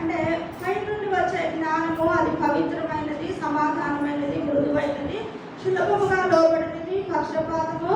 అంటే పై నుండి వచ్చే జ్ఞానము అది పవిత్రమైనది సమాధానమైనది మృదువైనది సులభముగా లోబడినది పక్షపాతము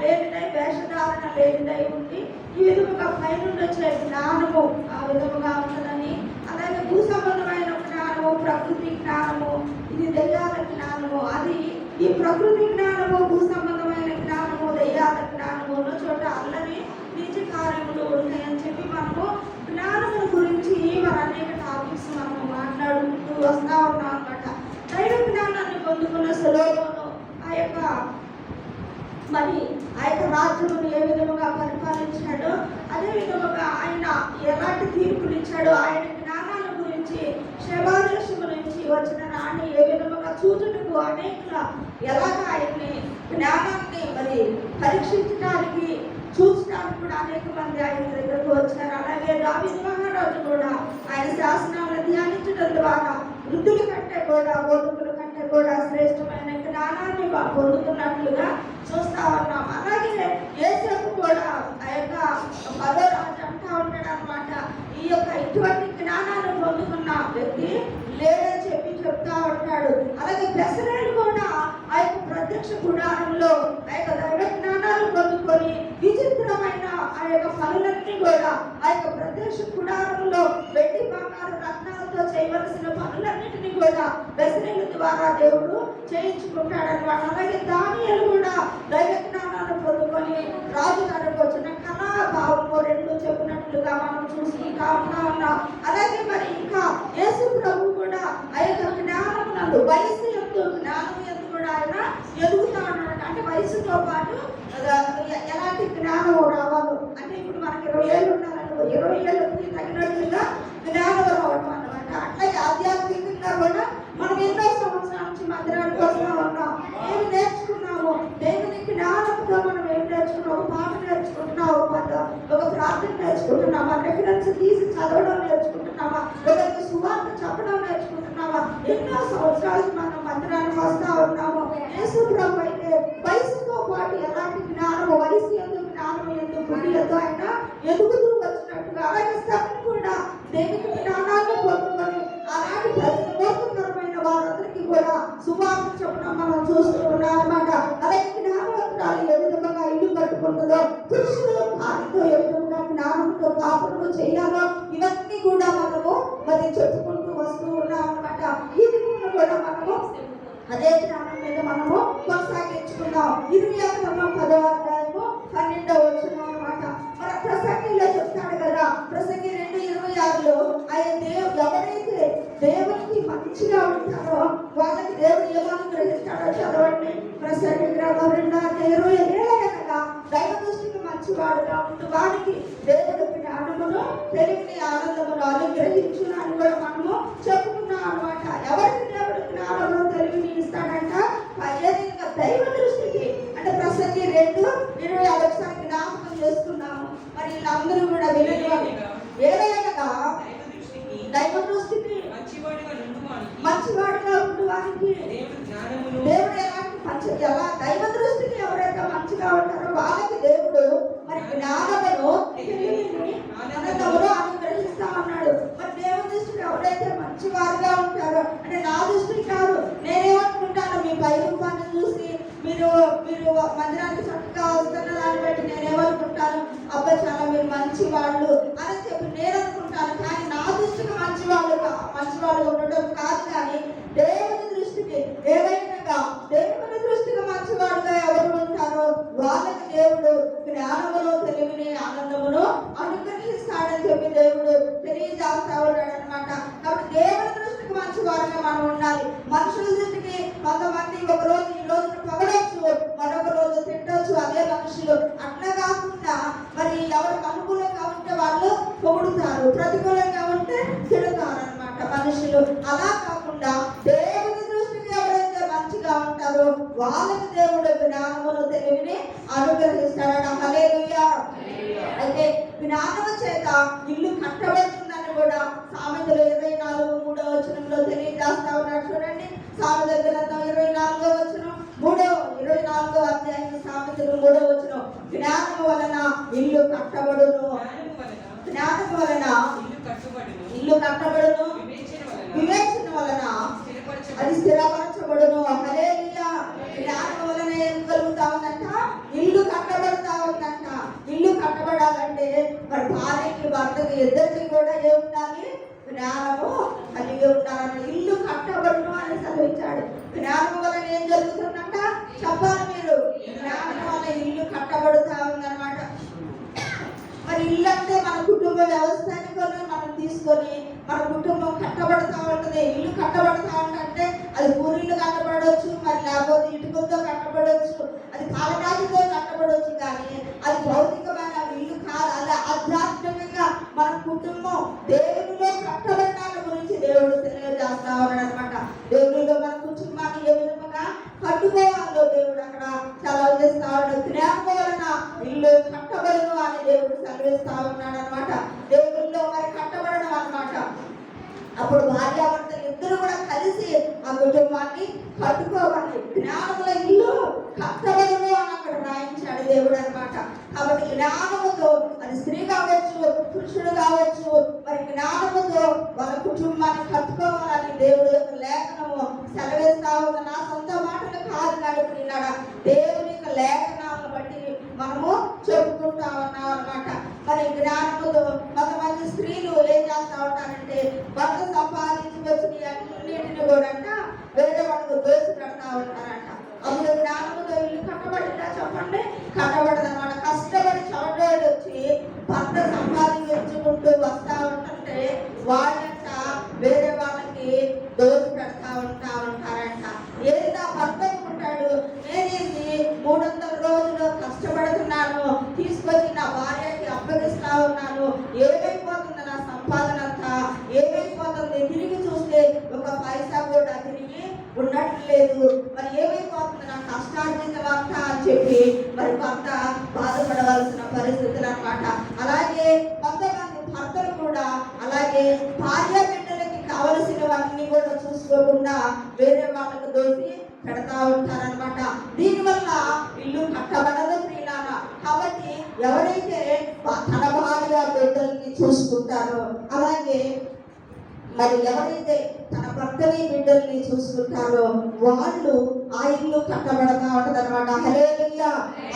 లేనిదై వేషధారణ లేనిదై ఉంది ఈ విధముగా పై నుండి వచ్చే జ్ఞానము ఆ విధముగా ఉంటుందని అలాగే భూ సంబంధమైన జ్ఞానము ప్రకృతి జ్ఞానము ఇది దయ్యాల జ్ఞానము అది ఈ ప్రకృతి జ్ఞానము భూ సంబంధమైన జ్ఞానము దయ్యాల జ్ఞానము ఉన్న చోట అల్లరి నీతి కార్యములు ఉన్నాయని చెప్పి మనము జ్ఞానము గురించి మరి అనేక టాపిక్స్ మనము మాట్లాడుకుంటూ వస్తా ఉన్నాం అనమాట దైవ జ్ఞానాన్ని పొందుకున్న సులోభను ఆ యొక్క మరి ఆ యొక్క రాజ్యమును ఏ విధముగా పరిపాలించాడో అదే విధముగా ఆయన ఎలాంటి తీర్పులు ఇచ్చాడో ఆయన జ్ఞానాల గురించి శబాదేశము నుంచి వచ్చిన రాణి ఏ విధముగా చూచుటకు అనేక ఎలాగ ఆయన్ని జ్ఞానాన్ని మరి పరీక్షించడానికి చూసడానికి కూడా అనేక మంది ఆయన దగ్గరకు వచ్చారు. అలాగే దావిద్ మహారాజు కూడా ఆయన శాసనాలను ధ్యానించడం ద్వారా వృద్ధుల కంటే కూడా బోధకుల కంటే కూడా శ్రేష్టమైన జ్ఞానాన్ని పొందుతున్నట్లుగా చూస్తా ఉన్నాం. అలాగే యేసపు కూడా ఆ యొక్క పదో రాజు అంటా ఉంటాడు అనమాట ఈ యొక్క ఇటువంటి జ్ఞానాన్ని పొందుకున్న వ్యక్తి లేదని చెప్పి చెప్తా ఉంటాడు. అలాగే పెసరేలు కూడా ఆ యొక్క ప్రత్యక్ష గుడారంలో ఆ యొక్క దైవ జ్ఞానాలు పొందుకొని విచిత్రమైన ఆ యొక్క పనులన్నీ కూడా ఆ యొక్క ప్రత్యక్ష గుడారంలో వెండి బంగారు రత్నాలతో చేయవలసిన పనులన్నింటినీ కూడా బెసరేల ద్వారా దేవుడు చేయించుకుంటాడనమాట అలాగే దానియలు కూడా దైవ జ్ఞానాన్ని పొందుకొని రాజు గారికి వచ్చిన కళాభావము రెండు చెప్పినట్లుగా మనం చూసి కావునా ఉన్నాం. అలాగే మరి ఇంకా యేసు ప్రభు కూడా ఆ యొక్క జ్ఞానం వయసు ఎందు జ్ఞానం ఎందు కూడా ఆయన ఎదుగుతా ఉన్నాడు. అంటే వయసుతో పాటు ఎలాంటి జ్ఞానం రావాలి అంటే ఇప్పుడు మనకి ఇరవై ఏళ్ళు ఉన్నారనుకో ఇరవై ఏళ్ళకి తగినట్లుగా జ్ఞానం రావడం అన్నమాట. అట్లాగే ఆధ్యాత్మికంగా కూడా మనం ఎన్నో సంవత్సరాల నుంచి మందిరానికి వస్తూ ఉన్నాం. ఏమి నేర్చుకున్నాము దేవుని జ్ఞానంతో మనం ఏం నేర్చుకున్నాం ఒక పాట నేర్చుకుంటున్నాం ఒక పద- ఒక ప్రార్థన నేర్చుకుంటున్నామా రెఫరెన్స్ తీసి చదవడం నేర్చుకుంటున్నామా ఒకరికి సువార్త చెప్పడం నేర్చుకుంటున్నామా ఎన్నో సంవత్సరాలు మనం మందిరానికి వస్తూ ఉన్నాము. యేసు ప్రభు అయితే వయసుతో పాటు ఎలాంటి జ్ఞానము వయసు ఎందుకు జ్ఞానం ఆయన ఎదుగుతూ వచ్చినట్టుగా అలాగే సభను కూడా దేవుని జ్ఞానాన్ని పొందుకొని అలాంటి ప్రతిమోత్తకరమైన వారందరికీ కూడా సువార్త చెప్పడం మనం చూస్తూ ఉన్నాం అన్నమాట అలాగే జ్ఞానవంతురాలు ఏ విధంగా ఇల్లు కట్టుకుంటుందో పురుషుడు భార్యతో ఏ విధంగా జ్ఞానంతో కాపురము చేయాలో ఇవన్నీ కూడా మనము మరి చెప్పుకుంటూ వస్తూ ఉన్నాం అన్నమాట ఈ దిగులు కూడా మనము అదే జ్ఞానం మీద మనము కొనసాగించుకుందాం. ఇరవై అక్రమం పదో అధ్యాయము పన్నెండవ వచ్చిన అనమాట మన ప్రసంగిలో చెప్తాడు కదా ప్రసంగి రెండు ఇరవై ఆరులో ఆయన దేవు ఎవరైతే దేవునికి మంచిగా ఉంటారో వాళ్ళకి దేవుడు ఏమని గ్రహిస్తాడో చదవండి. ప్రసంగి గ్రంథం రెండు ఇరవై ఏళ్ళగా దైవ దృష్టికి మంచివాడుగా ఉంటూ వారికి దేవుడు జ్ఞానమును తెలివిని ఆనందమును అనుగ్రహించును అని కూడా మనము చెప్పుకున్నాం అనమాట ఎవరికి దేవుడు జ్ఞానమును తెలివిని ఇస్తాడంట? దైవ దృష్టికి. అంటే ప్రసంగి రెండు ఇరవై ఒకసారి జ్ఞాపకం చేసుకున్నాము. మరి వీళ్ళందరూ కూడా విలువ ఏదైనా దైవ దృష్టికి దైవ దృష్టికి మంచివాడిగా నుండువానికి మంచివాడుగా ఉండు వారికి దేవుడు ఎలాంటి మంచి ఎలా దైవ దృష్టికి ఎవరైతే మంచిగా ఉంటారో వాళ్ళకి దేవుడు మరి జ్ఞానమును తెలివిని ఆనందమును అనుగ్రహిస్తా ఉన్నాడు. మరి దేవుని దృష్టికి ఎవరైతే మంచి వారుగా ఉంటారో అంటే నా దృష్టికి కాదు నేనేమనుకుంటాను మీ పై రూపాన్ని చూసి మీరు మీరు మందిరానికి చక్కగా వస్తున్న దాన్ని బట్టి నేనేమనుకుంటాను అబ్బాయి చాలా మీరు మంచి వాళ్ళు అని చెప్పి నేను అనుకుంటాను కానీ నా దృష్టికి మంచి వాళ్ళు కా- మంచి వాళ్ళు ఉండటం కాదు కానీ దేవుని దృష్టికి ఏదైనా దేవుని దృష్టికి మంచివాడుగా ఎవరు ఉంటారో వాళ్ళకి దేవుడు జ్ఞానమును తెలివిని ఆనందమును అనుగ్రహిస్తాడని చెప్పి దేవుడు తెలియజేస్తా ఉన్నాడు అనమాట కాబట్టి దేవుని దృష్టికి మంచివారుగా మనం ఉండాలి. మనుషుల దృష్టికి కొంతమంది ఒక రోజు ఈ రోజు పొగడొచ్చు మరొక రోజు తిట్టొచ్చు అదే మనుషులు. అట్లా కాకుండా మరి ఎవరికి అనుకూలంగా ఉంటే వాళ్ళు పొగుడుతారు ప్రతికూలంగా ఉంటే తిడతారు అనమాట మనుషులు. అలా కాకుండా దేవుని దృష్టికి ఎవరైతే మంచిగా ఉంటారో వాళ్ళకి దేవుడు జ్ఞానమును తెలివిని అనుగ్రహిస్తాడట హల్లెలూయా జ్ఞానము చేత ఇల్లు కట్టబడుతుందని కూడా సామెతలు ఇరవై నాలుగు మూడో వచనంలో తెలియజేస్తా ఉన్నాడు. చూడండి సామెత గ్రంథం ఇరవై నాలుగో వచనం మూడో ఇరవై నాలుగో అధ్యాయం సామెతలు మూడో వచనం. జ్ఞానము వలన ఇల్లు కట్టబడును. జ్ఞానము వలన ఇల్లు కట్టుబడును. వివేచన వలన. అది స్థిరపరచబడును హల్లెలూయా జ్ఞానం వలన ఏం కలుగుతా ఉందంట ఇల్లు కట్టబడతా ఉందంట ఇల్లు మరి భార్యకి భర్తకి ఇద్దరికి కూడా ఏముండాలి ఉండాలి? జ్ఞానము కలిగి ఉండాలని ఇల్లు కట్టబడును అని చదివించాడు. జ్ఞానం వలన ఏం జరుగుతుందంట? చెప్పాలి మీరు. జ్ఞానం వల్ల ఇల్లు కట్టబడుతా ఉందన్నమాట. మరి ఇల్లు అంటే మన కుటుంబ వ్యవస్థని కొన్ని మనం తీసుకొని మన కుటుంబం కట్టబడతా ఉంటుంది. ఇల్లు కట్టబడతా ఉంటే అది పూరిల్లు కట్టబడవచ్చు మరి లేకపోతే ఇటుకలతో కట్టబడవచ్చు అది కాలరాతితో కట్టబడవచ్చు కానీ అది భౌతికమైన ఇల్లు కాదు అది ఆధ్యాత్మికంగా మన కుటుంబం దేవునిలో కట్టబడాల గురించి దేవుడు తెలియజేస్తా ఉన్నాడు అనమాట దేవునిలో మన కుటుంబాన్ని ఏ విధముగా కట్టుకోవాలో దేవుడు అక్కడ సెలవు చేస్తా ఉన్నాడు జ్ఞానం వలన ఇల్లు కట్టబడను అని దేవుడు సెలవిస్తా ఉన్నాడు అనమాట దేవుడిలో మరి కట్టబడడం అన్నమాట. అప్పుడు భార్యాభర్తలు ఇద్దరు కూడా కలిసి ఆ కుటుంబాన్ని కట్టుకోవాలి. జ్ఞానముల ఇల్లు కట్టగలము అని అక్కడ రాయించాడు దేవుడు అనమాట కాబట్టి జ్ఞానముతో అది స్త్రీ కావచ్చు పురుషుడు కావచ్చు మరి జ్ఞానముతో వాళ్ళ కుటుంబాన్ని కట్టుకోవాలని దేవుడు యొక్క లేఖనము సెలవేస్తా ఉంది నా సొంత మాటలు కాదు దేవుని యొక్క లేఖనాలను బట్టి మనము చెప్పుకుంటా ఉన్నాం అనమాట మరి జ్ఞానముతో కొంతమంది స్త్రీలు ఏం చేస్తా ఉంటారంటే భర్త సంపాదించి వచ్చిన అన్నింటిని కూడా వేరే వాళ్ళకు దోసి పెడతా ఉంటారంట అప్పుడు జ్ఞానముతో ఇల్లు కట్టబడిందా చెప్పండి? కట్టబడదా అనమాట కష్టపడి చవటోడు వచ్చి భర్త సంపాదించుకుంటూ వస్తా ఉంటుంటే వాళ్ళంట వేరే వాళ్ళకి దోసి పెడతా ఉంటా ఉంటారంట ఏదైనా భర్త అనుకుంటాడు నేనేసి మూడు వందల రోజులు కష్టపడుతున్నాను తీసుకొచ్చి నా భార్యకి అప్పగిస్తా ఉన్నాను ఏమైపోతుంది నా సంపాదన అంతా ఏమైపోతుంది తిరిగి చూస్తే ఒక పైసా కూడా ఉన్నట్లు ఉండట్లేదు. మరి ఏమైపోతుంది? నా కష్టార్జిత వార్త అని చెప్పి మరి భర్త బాధపడవలసిన పరిస్థితులు అనమాట అలాగే కొంతమంది భర్తలు కూడా అలాగే భార్య బిడ్డలకి కావలసినవన్నీ కూడా చూసుకోకుండా వేరే వాళ్ళకు దోసి పెడతా ఉంటారనమాట దీనివల్ల ఇల్లు కట్టబడదు ప్రియులార కాబట్టి ఎవరైతే తన భార్య బిడ్డల్ని చూసుకుంటారో అలాగే మరి ఎవరైతే తన పక్కనే బిడ్డల్ని చూసుకుంటారో వాళ్ళు ఆ ఇల్లు కట్టబడతా ఉంటది అనమాట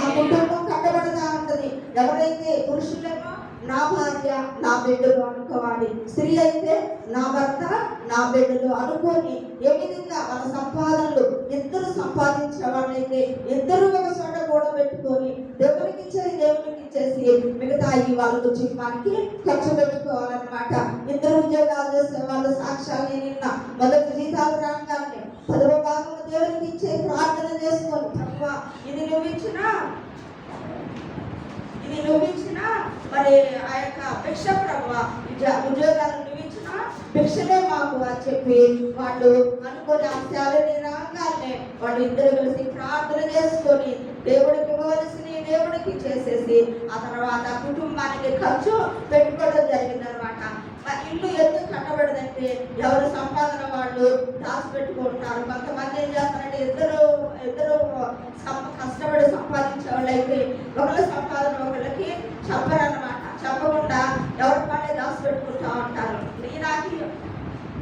ఆ కుటుంబం కట్టబడతా ఉంటది. ఎవరైతే పురుషులేమో నా భార్య నా బిడ్డలు అనుకోవాలి. స్త్రీ అయితే నా భర్త నా బిడ్డలు అనుకొని ఏ విధంగా మన సంపాదనలు ఇద్దరు సంపాదించిన వాళ్ళైతే ఇద్దరు ఒక చోట కూడా పెట్టుకొని దేవునికి ఇచ్చేది దేవునికి ఇచ్చేసి మిగతా ఈ వాళ్ళ మనకి ఖర్చు పెట్టుకోవాలన్నమాట. ఇద్దరు ఉద్యోగాలు చేసే వాళ్ళ సాక్ష్యాలు నేను నిన్న మొదటి జీతాలు రాగానే పదవ భాగం దేవునికి ఇచ్చే ప్రార్థన చేసుకొని తప్ప ఇది నువ్వు ఇచ్చినా ఇది నువ్వు మరి ఆ యొక్క అపేక్ష ప్రభావ ఉద్యోగాలు నువ్వు భిక్షలే మాకు అని చెప్పి వాళ్ళు అనుకుని అంశాలని రాగానే వాళ్ళు ఇద్దరు కలిసి ప్రార్థన చేసుకొని దేవుడికి ఇవ్వవలసిన దేవుడికి చేసేసి ఆ తర్వాత కుటుంబానికి ఖర్చు పెట్టుకోవడం జరిగిందనమాట ఇల్లు ఎందుకు కట్టబడదంటే ఎవరు సంపాదన వాళ్ళు దాచిపెట్టుకుంటారు కొంతమంది ఏం చేస్తారంటే ఇద్దరు ఇద్దరు కష్టపడి సంపాదించే వాళ్ళు అయితే ఒకళ్ళ సంపాదన ఒకళ్ళకి చెప్పరన్నమాట. చెప్పకుండా ఎవరి పని దాచిపెట్టుకుంటా ఉంటారు. ఈనాకి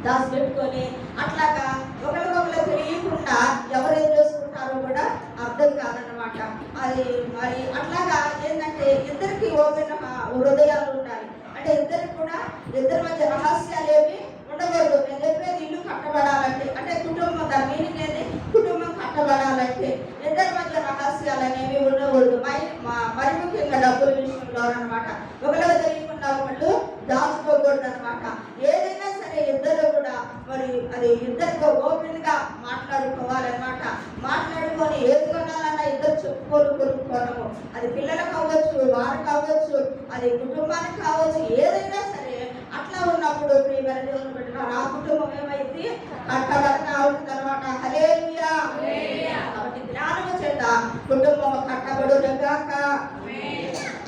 దాచిపెట్టుకొని అట్లాగా ఒకరికొకరు తెలియకుండా ఎవరు ఏం చేసుకుంటారో కూడా అర్థం కాదనమాట అది మరి అట్లాగా ఏంటంటే ఇద్దరికి ఓపెన్ హృదయాలు ఉండాలి అంటే ఇద్దరికి కూడా ఇద్దరి మధ్య రహస్యాలు ఏమి ఉండకూడదు. నేను ఇల్లు కట్టబడాలంటే అంటే కుటుంబం దాని మీనింగ్ ఏంటి కుటుంబం కట్టబడాలంటే. ఇద్దరి మధ్య రహస్యాలు అనేవి ఉండకూడదు. మరి మా- మరి ముఖ్యంగా డబ్బుల విషయంలో అనమాట ఒకరికి తెలియకుండా ఒకళ్ళు దాచుకోకూడదు అనమాట ఏదైనా సరే ఇద్దరు కూడా మరి అది ఇద్దరితో ఓపెన్గా మాట్లాడుకోవాలన్నమాట. మాట్లాడుకొని ఏది కొనాలన్నా ఇద్దరు చెప్పుకోలు కొనుక్కోవడము. అది పిల్లలకు కావచ్చు వారు కావచ్చు అది కుటుంబానికి కావచ్చు ఏదైనా సరే అట్లా ఉన్నప్పుడు ప్రియమైన దేవుని పెట్టినారు ఆ కుటుంబం ఏమైంది? కట్టబడతా ఉంటుంది అనమాట హలేలుయా కాబట్టి జ్ఞానము చేత కుటుంబం కట్టబడును గాక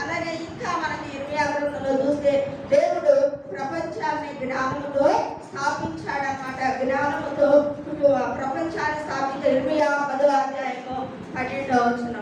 అలాగే ఇంకా మనకి ఇరవై గ్రంథంలో చూస్తే దేవుడు ప్రపంచాన్ని జ్ఞానముతో స్థాపించాడన్నమాట. జ్ఞానముతో ప్రపంచాన్ని స్థాపించ ఇరవై పదో అధ్యాయము పన్నెండో వచ్చిన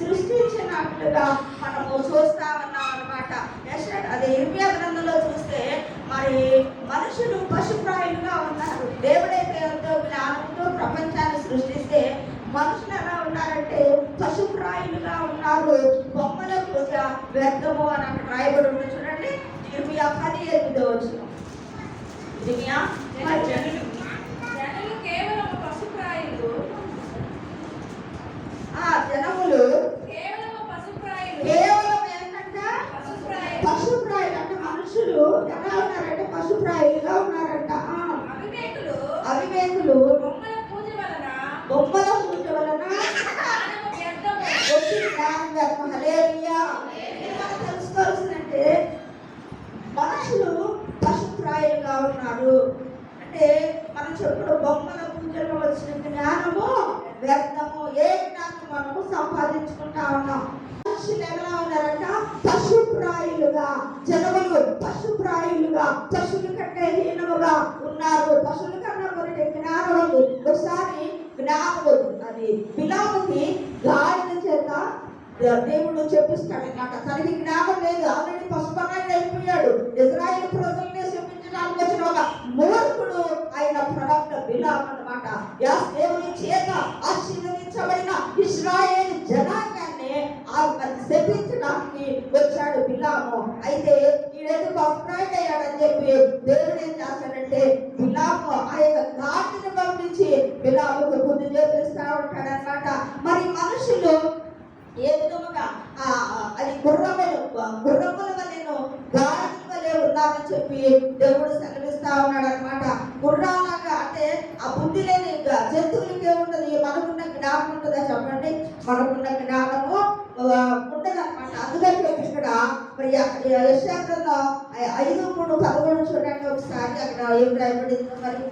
సృష్టించినట్లుగా మనము చూస్తా ఉన్నాం అనమాట అదే ఇర్మియా గ్రంథంలో చూస్తే మరి మనుషులు పశుప్రాయులుగా ఉన్నారు. దేవుడైతే ఎంతో జ్ఞానంతో ప్రపంచాన్ని సృష్టిస్తే మనుషులు ఎలా ఉన్నారంటే పశుప్రాయులుగా ఉన్నారు. బొమ్మల పూజ వ్యర్థము అని అక్కడ రాయబడి ఉంది. చూడండి. ఇర్మియా పది ఎనిమిదో వచ్చిన ఇర్మియా పది జనులు జనులు కేవలం పశుప్రాయులు ఆ జనములు కేవలం పశుప్రాయులు కేవలం ఏంటంట పశుప్రాయులు పశుప్రాయులు అంటే మనుషులు ఎలా ఉన్నారంటే పశుప్రాయులుగా ఉన్నారంట ఆ, అవివేకులు అవివేకులు బొమ్మల పూజ వలన బొమ్మల పూజ వలన జ్ఞానము జ్ఞానం వ్యర్థం. ఇది మనం తెలుసుకోవాల్సిందంటే మనుషులు పశుప్రాయులుగా ఉన్నారు. అంటే మనం చెప్పుడు బొమ్మల పూజలో వచ్చిన జ్ఞానము వ్యర్థము ఏ జ్ఞానం మనము సంపాదించుకుంటా ఉన్నాం. మనుషులు ఎలా ఉన్నారంట? పశుప్రాయులుగా జనములు పశుప్రాయులుగా పశువుల కంటే హీనముగా ఉన్నారు. పశువుల కన్నా కొన్ని జ్ఞానము ఒకసారి జ్ఞానము అది బిలాముకి గాడిద చేత దేవుడు చెప్పిస్తాడు. అనమాట తనకి జ్ఞానం లేదు. ఆల్రెడీ పశుపరాయుడు అయిపోయాడు. ఇజ్రాయిల్ ప్రజల్ని శపించడానికి వచ్చిన ఒక మూర్ఖుడు ఆయన ప్రవక్త బిలాం అనమాట యాస్ దేవుని చేత ఆశీర్వదించబడిన ఇస్రాయేల్ జనాంగాన్ని శపించడానికి వచ్చాడు బిలాము అయితే ఈడేదో పశుప్రాయుడు అయ్యాడని చెప్పి దేవుడు ఏం చేస్తాడంటే బిలాము ఆ యొక్క ఘాటిని చేపిస్తా మరి మనుషులు ఏ విధముగా అది గుర్రములు గుర్రముల వలెను గాడిదల వలె ఉన్నారని చెప్పి దేవుడు సెలవిస్తా ఉన్నాడు అనమాట గుర్రాలాగా అంటే ఆ బుద్ధి లేని జంతువులకి జంతువులకే మనకున్న జ్ఞానం ఉంటుందా చెప్పండి? మనకున్న జ్ఞానము అనమాట అందుకని ఇక్కడ మరి యశాగ్రంలో ఐదు మూడు పదకొండు చూడండి ఒకసారి అక్కడ ఏం రాయబడింది మరి.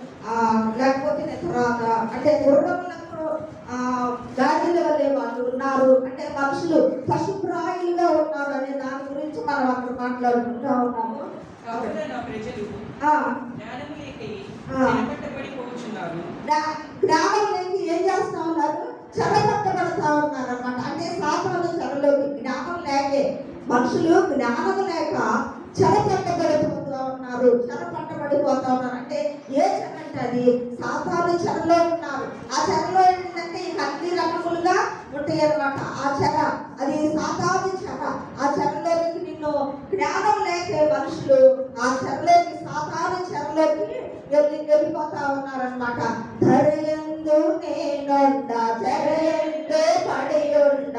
లేకపోతే నేను తర్వాత అంటే గుర్రములకు ఆ, గాడిద వల్లే వాళ్ళు ఉన్నారు. అంటే మనుషులు పశుప్రాయులుగా ఉన్నారు అనే దాని గురించి మనం అక్కడ మాట్లాడుకుంటా ఉన్నాము. జ్ఞానం లేక ఏం చేస్తా ఉన్నారు? చెరపట్టబడతా ఉన్నారనమాట అంటే సాతాను చెరలోకి జ్ఞానం లేకే మనుషులు జ్ఞానం లేక చెరపట్టబడిపోతూ ఉన్నారు చెరపట్టబడిపోతా ఉన్నారు అంటే ఏ చెర అంటే అది? సాధారణ చెరలో ఉన్నారు. ఆ చెరలో ఏంటంటే ఇక అన్ని రకములుగా ఉంటాయి అనమాట ఆ చెర అది సాధారణ చెర. ఆ చెరలోకి నిన్ను జ్ఞానం లేకే మనుషులు ఆ చెరలోకి సాధారణ చెరలోకి వెళ్ళిపోతా ఉన్నారనమాట ధరయందు నేనుండ చెరయందు పడి ఉండ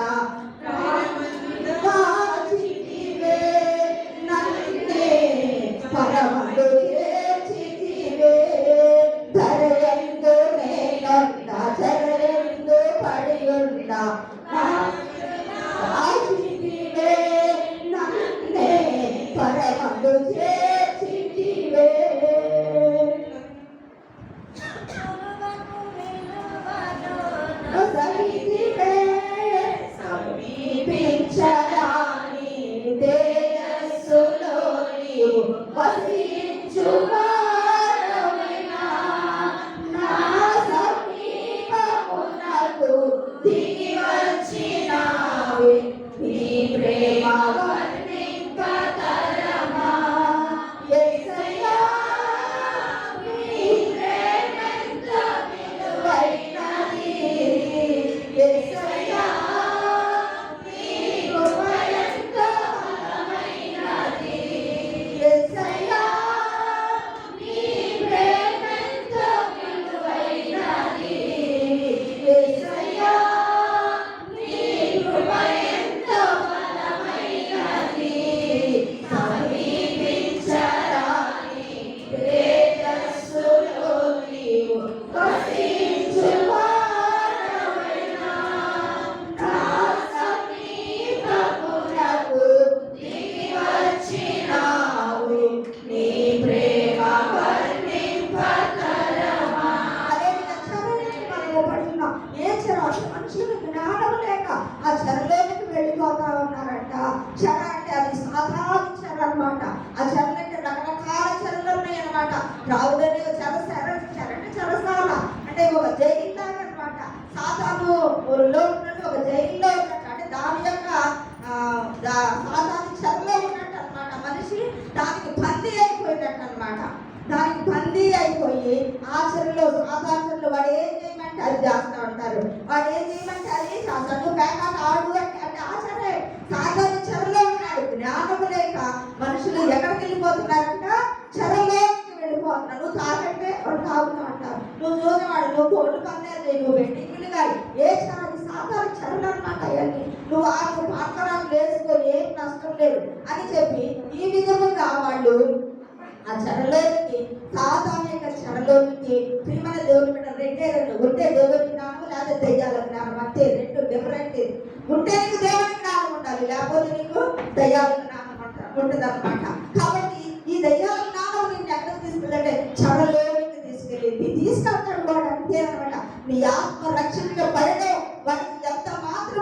సాధారణ చెరలు అన్నమాట నువ్వు ఆరు నువ్వు పాత్రాలు వేసుకో ఏం నష్టం లేదు అని చెప్పి ఈ విధముగా వాళ్ళు ఆ చెరలోనికి సాధారణ చెరలోనికి ప్రియమైన దేవుని బిడ్డ రెండే రెండు ఉంటే దేవుని జ్ఞానం లేదా దయ్యాల జ్ఞానం అంతే రెండు డిఫరెంట్ ఉంటే నీకు దేవుని జ్ఞానం ఉండాలి లేకపోతే నీకు దయ్యాల జ్ఞానం ఉంటుంది అనమాట కాబట్టి ఈ దయ్యాల జ్ఞానం నిన్ను ఎక్కడ తీసుకెళ్ళంటే చెరలోనికి తీసుకెళ్ళింది తీసుకెళ్తాడు వాడు అంతే అనమాట నీ ఆత్మ రక్షణగా పడడం వాడికి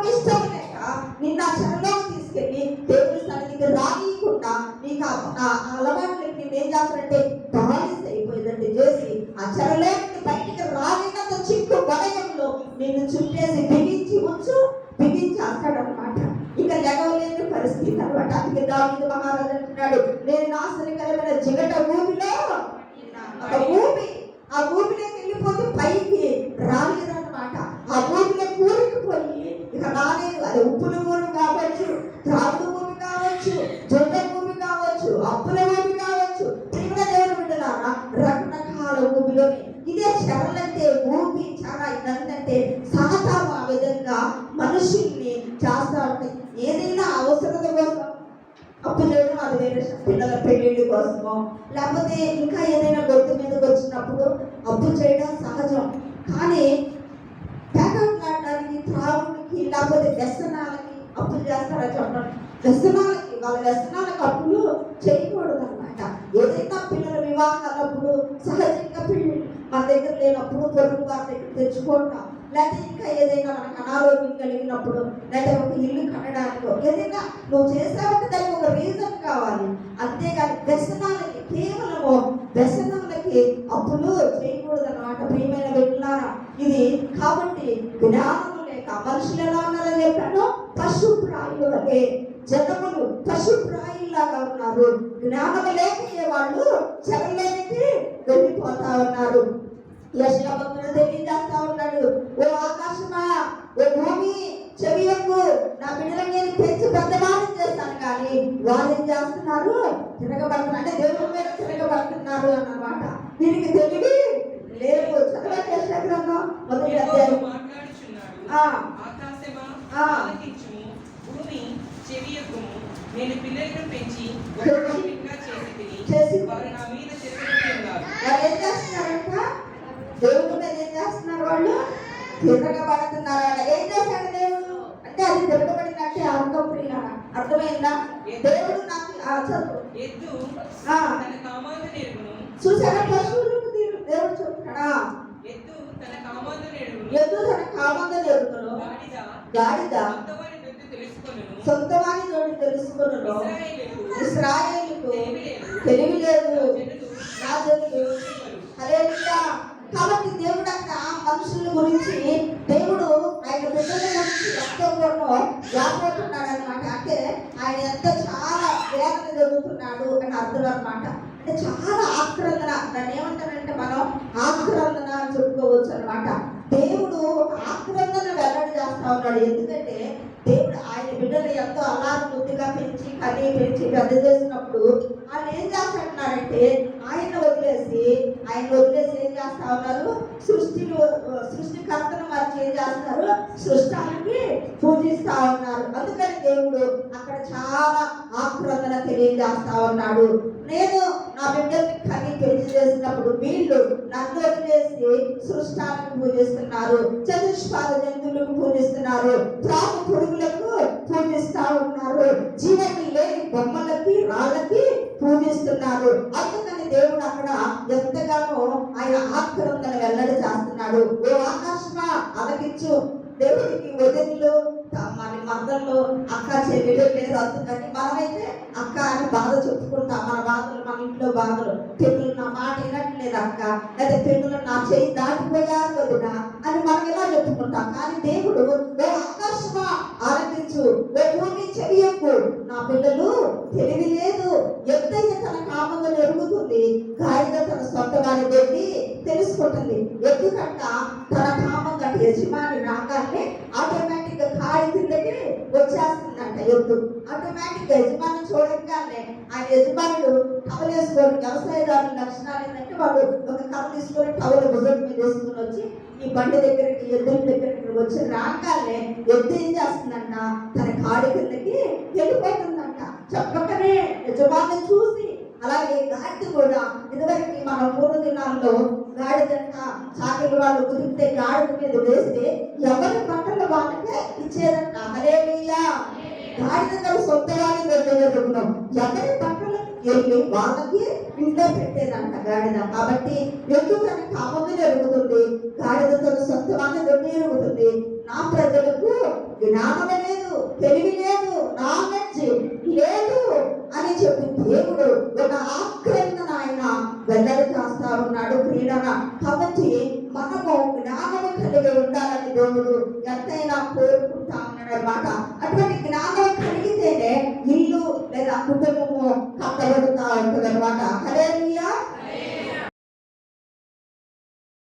ఇష్టం లేక నిన్న ఆ చెరలోకి తీసుకెళ్ళి దేవుని సన్నిధికి రానియకుండా నీకు ఆ- అలవాట్లకి నేను ఏం చేస్తానంటే మన దగ్గర లేనప్పుడు పొరుగు వారి దగ్గర తెచ్చుకుంటాం. లేకపోతే ఇంకా ఏదైనా మనకు అనారోగ్యం కలిగినప్పుడు లేదా ఒక ఇల్లు కట్టడానికో ఏదైనా నువ్వు చేసావంటే దానికి ఒక రీజన్ కావాలి. అంతేగాని వ్యసనాలకి కేవలము వ్యసనాలకి అప్పులు చేయకూడదు అన్నమాట. ప్రియమైన వెళ్ళారా ఇది కాబట్టి జ్ఞానము లేక మనుషులు ఎలా ఉన్నారని చెప్పాను? పశుప్రాయులకే జనములు జనములు లాగా ఉన్నారు. జ్ఞానం లేకపోయే వాళ్ళు చెరలేనికి వెళ్ళిపోతా ఉన్నారు. యశభక్తుడు తెలియజేస్తా ఉన్నాడు. ఓ ఆకాశమా ఓ భూమి చెవి యొక్క నా బిడ్డలను మీద పెంచి పెద్దవాళ్ళని చేస్తాను కానీ వాళ్ళు ఏం చేస్తున్నారు? తిరగబడుతున్నారు. అంటే దేవుడు మీద తిరగబడుతున్నారు అన్నమాట దీనికి తెలివి లేదు చదవండి యెషయా గ్రంథం మొదటి యెహోవా అధ్యాయం మాట్లాడుచున్నాడు ఆ. ఆకాశమా ఆ. ఆలకించుము భూమి చెవియొక్కుము నేను పిల్లలను పెంచి పెంచి గొప్పగా చేసి తిని చేసి వారు నా మీద తిరగబడి ఉన్నారు వాళ్ళు ఏం చేస్తున్నారంట దేవుడి మీద ఏం చేస్తున్నారు వాళ్ళు తిరగబడుతున్నారు అలా ఏం చేశాడు దేవుడు అంటే అది తిరగబడినట్టే అర్థం ప్రియుల అర్థమైందా దేవుడు నాకు ఆ చదువు ఎద్దు ఆ. తన కామాంధ నేర్పును చూసారా పశువులకు దేవుడు చెప్తున్నాడా ఎద్దు తన కామాంధ నేర్పును ఎద్దు తన కామంద ఎదుగును గాడిద గాడిద అంతవాని దొడ్డు తెలుసుకొనును. సొంతవాని తోటి తెలుసుకును ఇశ్రాయేలీయులు. ఇస్రాయేలుకు తెలివి లేదు. తెలివి లేదు జనులు నా జనులు చూపరు. హల్లెలూయా. కాబట్టి దేవుడు అక్కడ మనుషుల గురించి దేవుడు ఆయన బిడ్డల గురించి ఎంతో కూడా వ్యాపడుతున్నాడు అనమాట అంటే ఆయన ఎంతో చాలా వేదన జరుగుతున్నాడు అని అర్థం అనమాట అంటే చాలా ఆక్రందన దాన్ని ఏమంటారంటే మనం ఆక్రందన అని చెప్పుకోవచ్చు అనమాట దేవుడు ఆక్రందన వెల్లడి చేస్తా ఉన్నాడు. ఎందుకంటే దేవుడు ఆయన బిడ్డలు ఎంతో అల్లారు ముద్దుగా పెంచి కని పెంచి పెద్ద చేసినప్పుడు వాళ్ళు ఏం చేస్తున్నారంటే ఆయన వదిలేసి ఆయన వదిలేసి ఏం చేస్తా ఉన్నారు? సృష్టిలో సృష్టికర్తను మరి ఏం చేస్తున్నారు? సృష్టానికి పూజిస్తా ఉన్నారు. అందుకని దేవుడు అక్కడ చాలా ఆక్రందన తెలియజేస్తా ఉన్నాడు. నేను నా బిడ్డల్ని చేసినప్పుడు వీళ్ళు నన్ను వదిలేసి సృష్టాలను పూజిస్తున్నారు చతుష్పాద జంతువులకు పూజిస్తున్నారు త్రాగు పురుగులకు పూజిస్తా ఉన్నారు జీవనం లేని బొమ్మలకి రాళ్ళకి పూజిస్తున్నారు. అందుకని దేవుడు అక్కడ ఎంతగానో ఆయన ఆక్రందన వెల్లడి చేస్తున్నాడు. ఓ ఆకాశమా అలకించు. దేవుడికి వదిలిలో మన మద్దళ్ళు అక్క చెవిలో లేదు అందుకని మనమైతే అక్క అని బాధ చెప్పుకుంటాం. మన బాధలు మన ఇంట్లో బాధలు. పిల్లలు నా మాట వినట్లేదు అక్క. లేదా పిల్లలు నా చేయి దాటిపోయారు వదిన అని మనం ఇలా చెప్పుకుంటాం? కానీ దేవుడు ఓ ఆకర్షణ ఆనందించు. ఓ భూమి చెయ్యకు నా పిల్లలు తెలివి లేదు. ఎంతైతే తన కామంగా ఎరుగుతుంది గాడిద తన సొంత వారి వెళ్ళి తెలుసుకుంటుంది. ఎందుకంట తన కామం యజమాని రాగానే ఆటోమేటిక్ వచ్చేస్తుందంట ఎద్దు. ఆటోమేటిక్ యజమాని చూడంగానే ఆ యజమానుడు టవల్ వేసుకొని వ్యవసాయదారుల లక్షణాలు ఏంటంటే వాడు ఒక కవ తీసుకొని టవల్ భుజం మీద వేసుకుని వచ్చి ఈ బండి దగ్గరికి ఎద్దుల దగ్గరికి వచ్చి రాగానే ఎద్దు ఏం చేస్తుందంట? తన కాడి కిందకి వెళ్ళిపోతుందంట. చెప్పకనే యజమాని చూసి అలాగే గాడిద కూడా ఇదివరకు మన పూర్వ దినాల్లో గాడిదంట చాకలి వాళ్ళు కుదిరితే గాడిద మీద వేస్తే ఆమెకి ఇంట్లో పెట్టేదంట గాడిద. కాబట్టి ఎందుకని కామమే జరుగుతుంది. గాడిద తన సొంత వాళ్ళ దొడ్డి జరుగుతుంది. నా ప్రజలకు జ్ఞానం లేదు తెలివి లేదు నాలెడ్జ్ లేదు అని చెప్పి దేవుడు ఒక ఆక్రమణ ఆయన వెల్లడి చేస్తా ఉన్నాడు క్రీడన. కాబట్టి మనము జ్ఞానము కలిగి ఉండాలని దేవుడు ఎంతైనా కోరుకుంటా ఉన్నాడు అటువంటి జ్ఞానం కలిగితేనే ఇల్లు లేదా కుటుంబము కట్టబడుతా ఉంటుంది అనమాట